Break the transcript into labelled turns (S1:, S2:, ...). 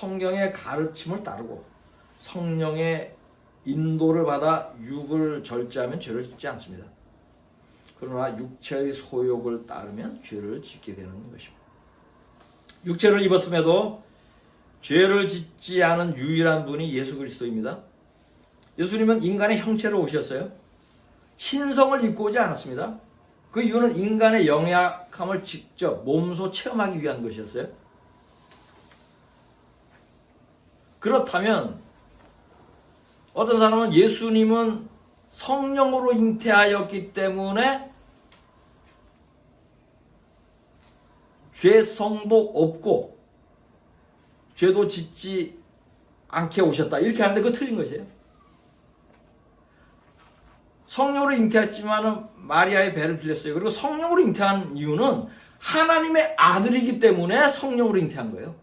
S1: 성경의 가르침을 따르고 성령의 인도를 받아 육을 절제하면 죄를 짓지 않습니다. 그러나 육체의 소욕을 따르면 죄를 짓게 되는 것입니다. 육체를 입었음에도 죄를 짓지 않은 유일한 분이 예수 그리스도입니다. 예수님은 인간의 형체로 오셨어요. 신성을 입고 오지 않았습니다. 그 이유는 인간의 영약함을 직접 몸소 체험하기 위한 것이었어요. 그렇다면 어떤 사람은 예수님은 성령으로 잉태하였기 때문에 죄성도 없고 죄도 짓지 않게 오셨다. 이렇게 하는데 그거 틀린 것이에요. 성령으로 잉태했지만은 마리아의 배를 빌렸어요. 그리고 성령으로 잉태한 이유는 하나님의 아들이기 때문에 성령으로 잉태한 거예요.